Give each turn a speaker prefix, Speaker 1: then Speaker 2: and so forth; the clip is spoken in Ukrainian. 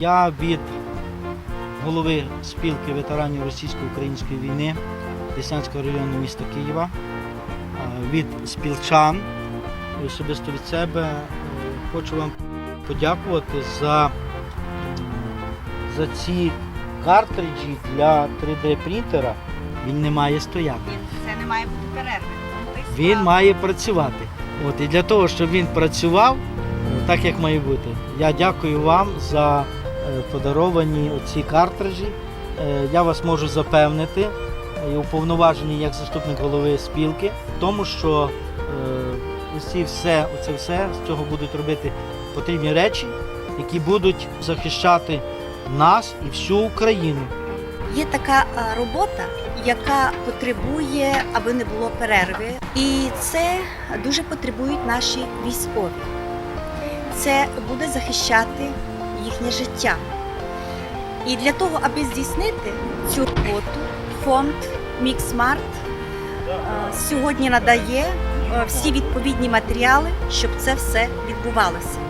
Speaker 1: Я від голови спілки ветеранів російсько-української війни Деснянського району міста Києва, е, від спілчан особисто від себе е, хочу вам подякувати за, за ці картриджі для 3D принтера. Він не має стояти.
Speaker 2: Це не має бути перерви.
Speaker 1: Він має працювати. От, і для того, щоб він працював так, як має бути, я дякую вам за подаровані ці картриджі. Е, Я вас можу запевнити, е, і уповноважений як заступник голови спілки, тому, що е, усі все, оце все з цього будуть робити потрібні речі, які будуть захищати нас і всю Україну.
Speaker 3: Є така робота, яка потребує, аби не було перерви, і це дуже потребують наші військові. Це буде захищати їхнє життя. І для того, аби здійснити цю роботу, фонд Міксмарт сьогодні надає е, всі відповідні матеріали, щоб це все відбувалося.